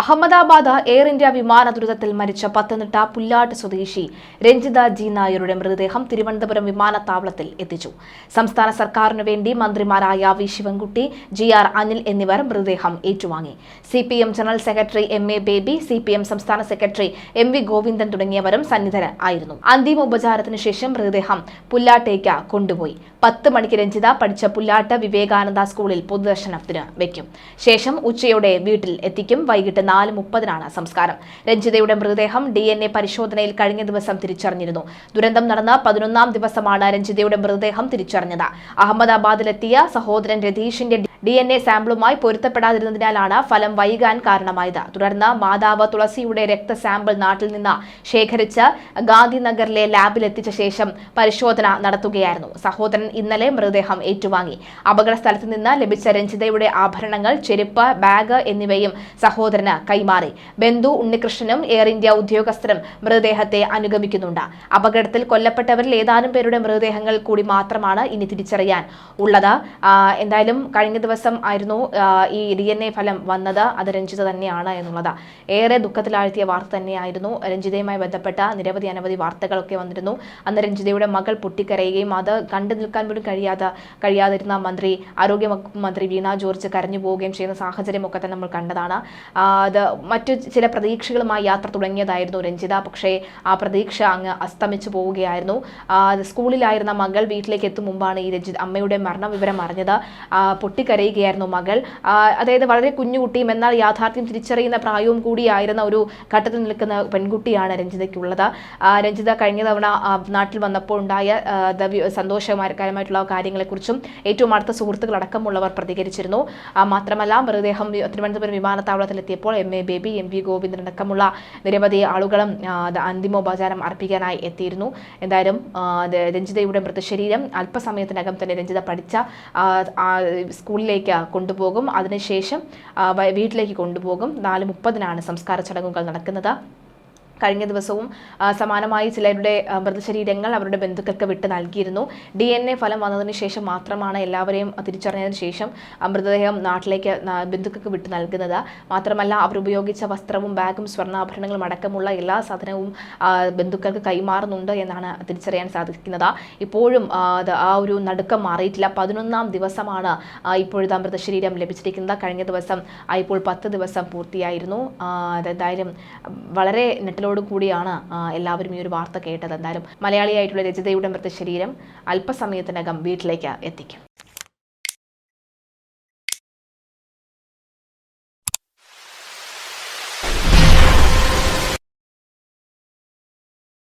Ahmedabad air India വിമാന ദുരിതത്തിൽ മരിച്ച പത്തനംതിട്ട പുല്ലാട്ട് സ്വദേശി രഞ്ജിത ജി നായരുടെ മൃതദേഹം തിരുവനന്തപുരം വിമാനത്താവളത്തിൽ എത്തിച്ചു. സംസ്ഥാന സർക്കാരിനു വേണ്ടി മന്ത്രിമാരായ V Sivankutty G R Anil എന്നിവർ മൃതദേഹം ഏറ്റുവാങ്ങി. C P M general secretary M A Baby C P M സംസ്ഥാന സെക്രട്ടറി എം വി ഗോവിന്ദൻ തുടങ്ങിയവരും സന്നിധരായിരുന്നു. അന്തിമ ഉപചാരത്തിന് ശേഷം മൃതദേഹം പുല്ലാട്ടേക്ക് കൊണ്ടുപോയി. പത്ത് മണിക്ക് രഞ്ജിത പഠിച്ച പുല്ലാട്ട് വിവേകാനന്ദ സ്കൂളിൽ പൊതുദർശനത്തിന് വയ്ക്കും ശേഷം ഉച്ചയോടെ വീട്ടിൽ എത്തിക്കും. വൈകിട്ട് നാല് മുപ്പതിനാണ് സംസ്കാരം. രഞ്ജിതയുടെ മൃതദേഹം ഡി എൻ എ പരിശോധനയിൽ കഴിഞ്ഞ ദിവസം തിരിച്ചറിഞ്ഞിരുന്നു. ദുരന്തം നടന്ന പതിനൊന്നാം ദിവസമാണ് രഞ്ജിതയുടെ മൃതദേഹം തിരിച്ചറിഞ്ഞത്. അഹമ്മദാബാദിലെത്തിയ സഹോദരൻ രതീഷിന്റെ ഡി എൻ എ സാമ്പിളുമായി പൊരുത്തപ്പെടാതിരുന്നതിനാലാണ് ഫലം വൈകാൻ കാരണമായത്. തുടർന്ന് മാതാവ് തുളസിയുടെ രക്ത സാമ്പിൾ നാട്ടിൽ നിന്ന് ശേഖരിച്ച് ഗാന്ധിനഗറിലെ ലാബിലെത്തിച്ച ശേഷം പരിശോധന നടത്തുകയായിരുന്നു. സഹോദരൻ ഇന്നലെ മൃതദേഹം ഏറ്റുവാങ്ങി. അപകട സ്ഥലത്ത് നിന്ന് ലഭിച്ച രഞ്ജിതയുടെ ആഭരണങ്ങൾ ചെരുപ്പ് ബാഗ് എന്നിവയും സഹോദരന് കൈമാറി. ബന്ധു ഉണ്ണികൃഷ്ണനും എയർ ഇന്ത്യ ഉദ്യോഗസ്ഥരും മൃതദേഹത്തെ അനുഗമിക്കുന്നുണ്ട്. അപകടത്തിൽ കൊല്ലപ്പെട്ടവരിൽ ഏതാനും പേരുടെ മൃതദേഹങ്ങൾ കൂടി മാത്രമാണ് ഇനി തിരിച്ചറിയാൻ ഉള്ളത്. എന്തായാലും കഴിഞ്ഞ ദിവസം ആയിരുന്നു ഈ ഡി എൻ എ ഫലം വന്നത്. അത് രഞ്ജിത തന്നെയാണ് എന്നുള്ളത്. ഏറെ ദുഃഖത്തിലാഴ്ത്തിയ വാർത്ത തന്നെയായിരുന്നു. രഞ്ജിതയുമായി ബന്ധപ്പെട്ട നിരവധി അനവധി വാർത്തകളൊക്കെ വന്നിരുന്നു. അന്ന് രഞ്ജിതയുടെ മകൾ പൊട്ടിക്കരയുകയും അത് കണ്ടു നിൽക്കാൻ പോലും കഴിയാതെ കഴിയാതിരുന്ന മന്ത്രി ആരോഗ്യ വകുപ്പ് മന്ത്രി വീണ ജോർജ് കരഞ്ഞു പോവുകയും ചെയ്യുന്ന സാഹചര്യമൊക്കെ തന്നെ നമ്മൾ കണ്ടതാണ്. അത് മറ്റു ചില പ്രതീക്ഷകളുമായി യാത്ര തുടങ്ങിയതായിരുന്നു രഞ്ജിത. പക്ഷേ ആ പ്രതീക്ഷ അങ്ങ് അസ്തമിച്ചു പോവുകയായിരുന്നു. സ്കൂളിലായിരുന്ന മകൾ വീട്ടിലേക്ക് എത്തും മുമ്പാണ് ഈ രഞ്ജിത് അമ്മയുടെ മരണ വിവരം അറിഞ്ഞത്. പൊട്ടിക്കരയുകയായിരുന്നു മകൾ. അതായത് വളരെ കുഞ്ഞുകുട്ടിയും എന്നാൽ യാഥാർത്ഥ്യം തിരിച്ചറിയുന്ന പ്രായവും കൂടിയായിരുന്ന ഒരു ഘട്ടത്തിൽ നിൽക്കുന്ന പെൺകുട്ടിയാണ് രഞ്ജിതയ്ക്കുള്ളത്. രഞ്ജിത കഴിഞ്ഞ തവണ നാട്ടിൽ വന്നപ്പോൾ ഉണ്ടായ ആ, സന്തോഷകരമായിട്ടുള്ള കാര്യങ്ങളെക്കുറിച്ചും ഏറ്റവും അടുത്ത സുഹൃത്തുക്കളടക്കമുള്ളവർ പ്രതികരിച്ചിരുന്നു. മാത്രമല്ല മൃതദേഹം Thiruvananthapuram വിമാനത്താവളത്തിലെത്തിയപ്പോൾ M A Baby M V Govindan അടക്കമുള്ള നിരവധി ആളുകളും അന്തിമോപചാരം അർപ്പിക്കാനായി എത്തിയിരുന്നു. എന്തായാലും രഞ്ജിതയുടെ മൃതശരീരം അല്പസമയത്തിനകം തന്നെ രഞ്ജിത പഠിച്ച സ്കൂളിലേക്ക് കൊണ്ടുപോകും. അതിനുശേഷം വീട്ടിലേക്ക് കൊണ്ടുപോകും. നാല് മുപ്പതിനാണ് സംസ്കാര ചടങ്ങുകൾ നടക്കുന്നത്. കഴിഞ്ഞ ദിവസവും സമാനമായി ചിലരുടെ മൃതശരീരങ്ങൾ അവരുടെ ബന്ധുക്കൾക്ക് വിട്ട് നൽകിയിരുന്നു. ഡി എൻ എ ഫലം വന്നതിന് ശേഷം മാത്രമാണ് എല്ലാവരെയും തിരിച്ചറിഞ്ഞതിന് ശേഷം മൃതദേഹം നാട്ടിലേക്ക് ബന്ധുക്കൾക്ക് വിട്ട് നൽകുന്നത്. മാത്രമല്ല അവരുപയോഗിച്ച വസ്ത്രവും ബാഗും സ്വർണാഭരണങ്ങളും അടക്കമുള്ള എല്ലാ സാധനവും ബന്ധുക്കൾക്ക് കൈമാറുന്നുണ്ട് എന്നാണ് തിരിച്ചറിയാൻ സാധിക്കുന്നത്. ഇപ്പോഴും ആ, ഒരു നടുക്കം മാറിയിട്ടില്ല. പതിനൊന്നാം ദിവസമാണ് ഇപ്പോഴത്തെ മൃതശരീരം ലഭിച്ചിരിക്കുന്നത്. കഴിഞ്ഞ ദിവസം ഇപ്പോൾ പത്ത് ദിവസം പൂർത്തിയായിരുന്നു. അതെന്തായാലും വളരെ നെട്ടിലോട് കൂടിയാണ് എല്ലാവരും ഈ ഒരു വാർത്ത കേട്ടത്. എന്തായാലും മലയാളിയായിട്ടുള്ള രചിതയുടെ മൃതശരീരം അല്പസമയത്തിനകം വീട്ടിലേക്ക് എത്തിക്കും.